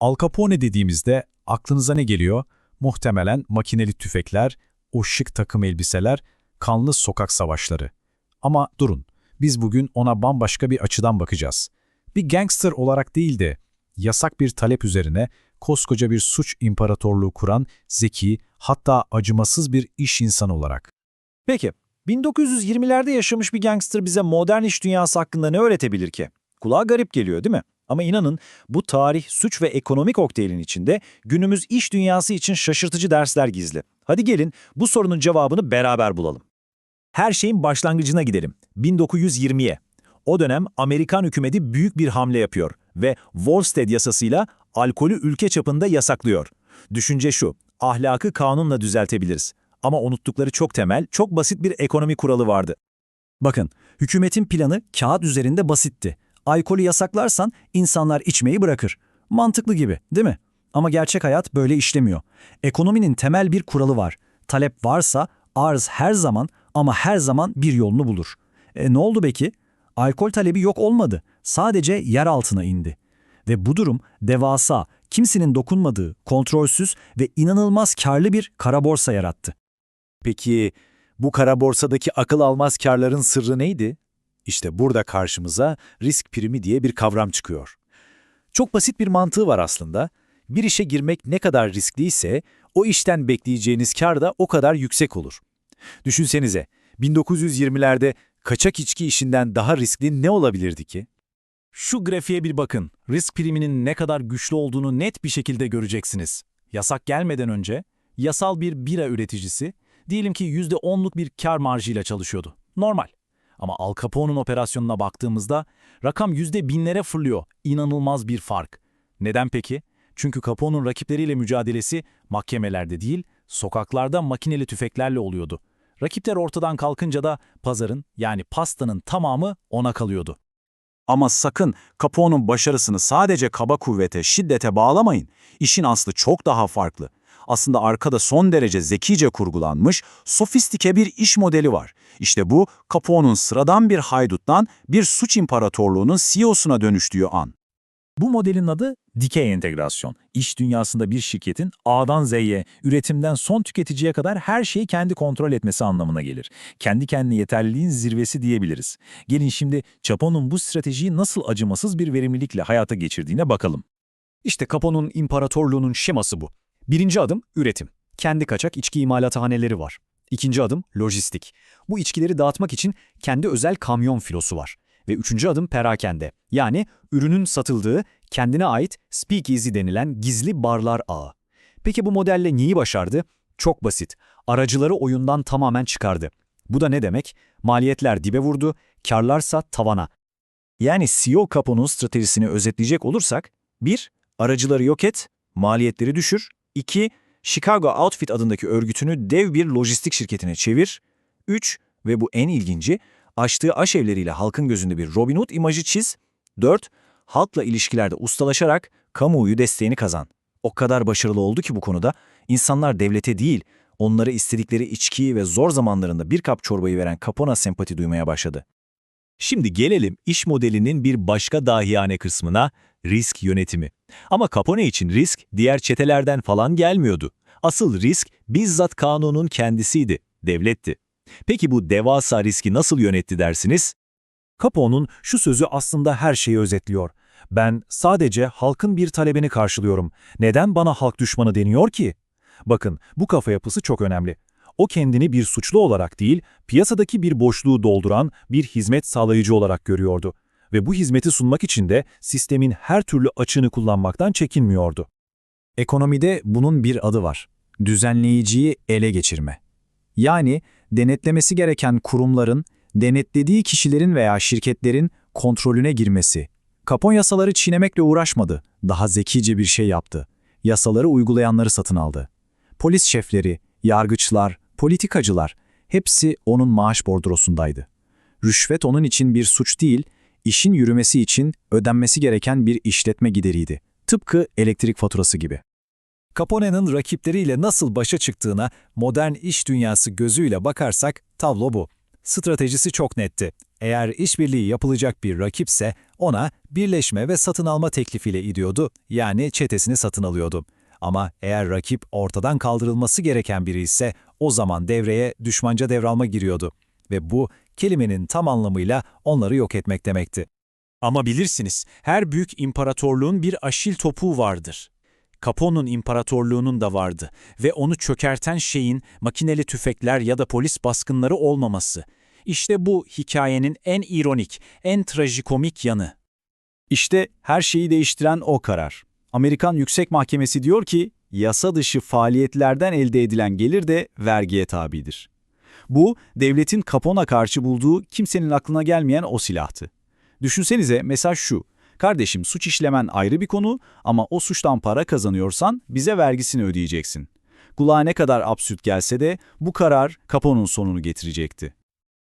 Al Capone dediğimizde aklınıza ne geliyor? Muhtemelen makineli tüfekler, o şık takım elbiseler, kanlı sokak savaşları. Ama durun, biz bugün ona bambaşka bir açıdan bakacağız. Bir gangster olarak değil de yasak bir talep üzerine koskoca bir suç imparatorluğu kuran zeki, hatta acımasız bir iş insanı olarak. Peki, 1920'lerde yaşamış bir gangster bize modern iş dünyası hakkında ne öğretebilir ki? Kulağa garip geliyor değil mi? Ama inanın bu tarih, suç ve ekonomi kokteylin içinde günümüz iş dünyası için şaşırtıcı dersler gizli. Hadi gelin bu sorunun cevabını beraber bulalım. Her şeyin başlangıcına gidelim. 1920'ye. O dönem Amerikan hükümeti büyük bir hamle yapıyor ve Volstead yasasıyla alkolü ülke çapında yasaklıyor. Düşünce şu, ahlakı kanunla düzeltebiliriz. Ama unuttukları çok temel, çok basit bir ekonomi kuralı vardı. Bakın, hükümetin planı kağıt üzerinde basitti. Alkolü yasaklarsan insanlar içmeyi bırakır. Mantıklı gibi, değil mi? Ama gerçek hayat böyle işlemiyor. Ekonominin temel bir kuralı var. Talep varsa arz her zaman ama her zaman bir yolunu bulur. E, ne oldu peki? Alkol talebi yok olmadı. Sadece yer altına indi. Ve bu durum devasa, kimsenin dokunmadığı, kontrolsüz ve inanılmaz karlı bir kara borsa yarattı. Peki bu kara borsadaki akıl almaz karların sırrı neydi? İşte burada karşımıza risk primi diye bir kavram çıkıyor. Çok basit bir mantığı var aslında. Bir işe girmek ne kadar riskliyse o işten bekleyeceğiniz kar da o kadar yüksek olur. Düşünsenize 1920'lerde kaçak içki işinden daha riskli ne olabilirdi ki? Şu grafiğe bir bakın. Risk priminin ne kadar güçlü olduğunu net bir şekilde göreceksiniz. Yasak gelmeden önce yasal bir bira üreticisi diyelim ki %10'luk bir kar marjıyla çalışıyordu. Normal. Ama Al Capone'un operasyonuna baktığımızda rakam yüzde binlere fırlıyor. İnanılmaz bir fark. Neden peki? Çünkü Capone'un rakipleriyle mücadelesi mahkemelerde değil, sokaklarda makineli tüfeklerle oluyordu. Rakipler ortadan kalkınca da pazarın yani pastanın tamamı ona kalıyordu. Ama sakın Capone'un başarısını sadece kaba kuvvete, şiddete bağlamayın. İşin aslı çok daha farklı. Aslında arkada son derece zekice kurgulanmış, sofistike bir iş modeli var. İşte bu, Capone'un sıradan bir hayduttan bir suç imparatorluğunun CEO'suna dönüştüğü an. Bu modelin adı dikey entegrasyon. İş dünyasında bir şirketin A'dan Z'ye, üretimden son tüketiciye kadar her şeyi kendi kontrol etmesi anlamına gelir. Kendi kendine yeterliliğin zirvesi diyebiliriz. Gelin şimdi Capone'un bu stratejiyi nasıl acımasız bir verimlilikle hayata geçirdiğine bakalım. İşte Capone'un imparatorluğunun şeması bu. Birinci adım üretim. Kendi kaçak içki imalathaneleri var. İkinci adım lojistik. Bu içkileri dağıtmak için kendi özel kamyon filosu var. Ve üçüncü adım perakende. Yani ürünün satıldığı, kendine ait speakeasy denilen gizli barlar ağı. Peki bu modelle neyi başardı? Çok basit. Aracıları oyundan tamamen çıkardı. Bu da ne demek? Maliyetler dibe vurdu, karlarsa tavana. Yani CEO Capone'un stratejisini özetleyecek olursak, 1. Aracıları yok et, maliyetleri düşür. 2. Chicago Outfit adındaki örgütünü dev bir lojistik şirketine çevir. 3. Ve bu en ilginci, açtığı aşevleriyle halkın gözünde bir Robin Hood imajı çiz. 4. Halkla ilişkilerde ustalaşarak kamuoyu desteğini kazan. O kadar başarılı oldu ki bu konuda insanlar devlete değil, onlara istedikleri içkiyi ve zor zamanlarında bir kap çorbayı veren Capone'a sempati duymaya başladı. Şimdi gelelim iş modelinin bir başka dahiyane kısmına, risk yönetimi. Ama Capone için risk diğer çetelerden falan gelmiyordu. Asıl risk bizzat kanunun kendisiydi, devletti. Peki bu devasa riski nasıl yönetti dersiniz? Capone'un şu sözü aslında her şeyi özetliyor. Ben sadece halkın bir talebini karşılıyorum. Neden bana halk düşmanı deniyor ki? Bakın, bu kafa yapısı çok önemli. O kendini bir suçlu olarak değil, piyasadaki bir boşluğu dolduran bir hizmet sağlayıcı olarak görüyordu. Ve bu hizmeti sunmak için de sistemin her türlü açığını kullanmaktan çekinmiyordu. Ekonomide bunun bir adı var. Düzenleyiciyi ele geçirme. Yani denetlemesi gereken kurumların, denetlediği kişilerin veya şirketlerin kontrolüne girmesi. Capone yasaları çiğnemekle uğraşmadı, daha zekice bir şey yaptı. Yasaları uygulayanları satın aldı. Polis şefleri, yargıçlar, politikacılar hepsi onun maaş bordrosundaydı. Rüşvet onun için bir suç değil, işin yürümesi için ödenmesi gereken bir işletme gideriydi. Tıpkı elektrik faturası gibi. Capone'nin rakipleriyle nasıl başa çıktığına modern iş dünyası gözüyle bakarsak tablo bu. Stratejisi çok netti. Eğer işbirliği yapılacak bir rakipse Ona birleşme ve satın alma teklifiyle gidiyordu, yani çetesini satın alıyordu. Ama eğer rakip ortadan kaldırılması gereken biri ise o zaman devreye düşmanca devralma giriyordu. Ve bu kelimenin tam anlamıyla onları yok etmek demekti. Ama bilirsiniz, her büyük imparatorluğun bir aşil topuğu vardır. Capone'un imparatorluğunun da vardı ve onu çökerten şeyin makineli tüfekler ya da polis baskınları olmaması. İşte bu hikayenin en ironik, en trajikomik yanı. İşte her şeyi değiştiren o karar. Amerikan Yüksek Mahkemesi diyor ki, yasa dışı faaliyetlerden elde edilen gelir de vergiye tabidir. Bu, devletin Capone'a karşı bulduğu kimsenin aklına gelmeyen o silahtı. Düşünsenize mesaj şu, kardeşim suç işlemen ayrı bir konu ama o suçtan para kazanıyorsan bize vergisini ödeyeceksin. Kulağa ne kadar absürt gelse de bu karar Capone'un sonunu getirecekti.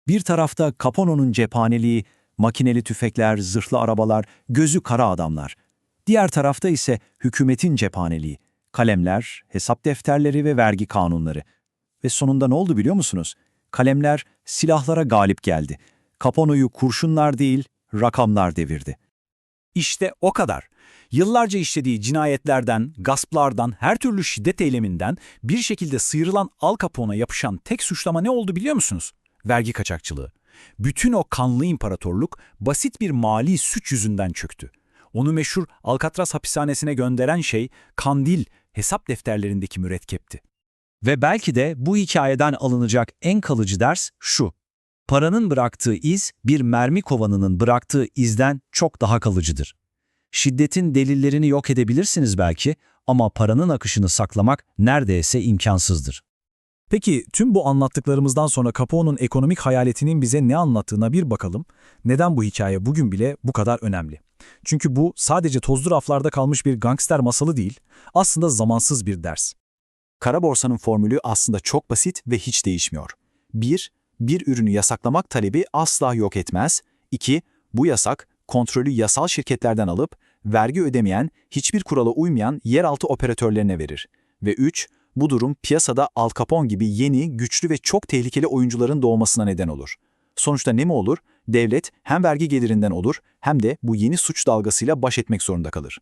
Bir tarafta Capone'un cephaneliği, makineli tüfekler, zırhlı arabalar, gözü kara adamlar. Diğer tarafta ise hükümetin cephaneliği, kalemler, hesap defterleri ve vergi kanunları. Ve sonunda ne oldu biliyor musunuz? Kalemler silahlara galip geldi. Capone'u kurşunlar değil, rakamlar devirdi. İşte o kadar. Yıllarca işlediği cinayetlerden, gasplardan, her türlü şiddet eyleminden bir şekilde sıyrılan Al Capone'a yapışan tek suçlama ne oldu biliyor musunuz? Vergi kaçakçılığı. Bütün o kanlı imparatorluk basit bir mali suç yüzünden çöktü. Onu meşhur Alcatraz hapishanesine gönderen şey kandil, hesap defterlerindeki mürekkepti. Ve belki de bu hikayeden alınacak en kalıcı ders şu. Paranın bıraktığı iz bir mermi kovanının bıraktığı izden çok daha kalıcıdır. Şiddetin delillerini yok edebilirsiniz belki ama paranın akışını saklamak neredeyse imkansızdır. Peki tüm bu anlattıklarımızdan sonra Capone'un ekonomik hayaletinin bize ne anlattığına bir bakalım. Neden bu hikaye bugün bile bu kadar önemli? Çünkü bu sadece tozlu raflarda kalmış bir gangster masalı değil, aslında zamansız bir ders. Kara borsanın formülü aslında çok basit ve hiç değişmiyor. 1. Bir ürünü yasaklamak talebi asla yok etmez. 2. Bu yasak kontrolü yasal şirketlerden alıp vergi ödemeyen, hiçbir kurala uymayan yeraltı operatörlerine verir. Ve 3. Bu durum piyasada Al Capone gibi yeni, güçlü ve çok tehlikeli oyuncuların doğmasına neden olur. Sonuçta ne mi olur? Devlet hem vergi gelirinden olur hem de bu yeni suç dalgasıyla baş etmek zorunda kalır.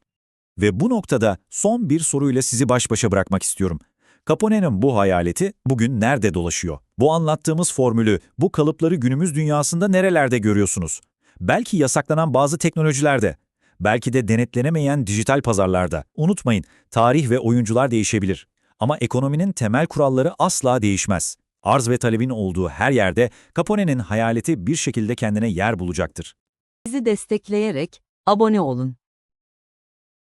Ve bu noktada son bir soruyla sizi baş başa bırakmak istiyorum. Capone'nin bu hayaleti bugün nerede dolaşıyor? Bu anlattığımız formülü, bu kalıpları günümüz dünyasında nerelerde görüyorsunuz? Belki yasaklanan bazı teknolojilerde, belki de denetlenemeyen dijital pazarlarda. Unutmayın, tarih ve oyuncular değişebilir. Ama ekonominin temel kuralları asla değişmez. Arz ve talebin olduğu her yerde Capone'nin hayaleti bir şekilde kendine yer bulacaktır. Bizi destekleyerek abone olun.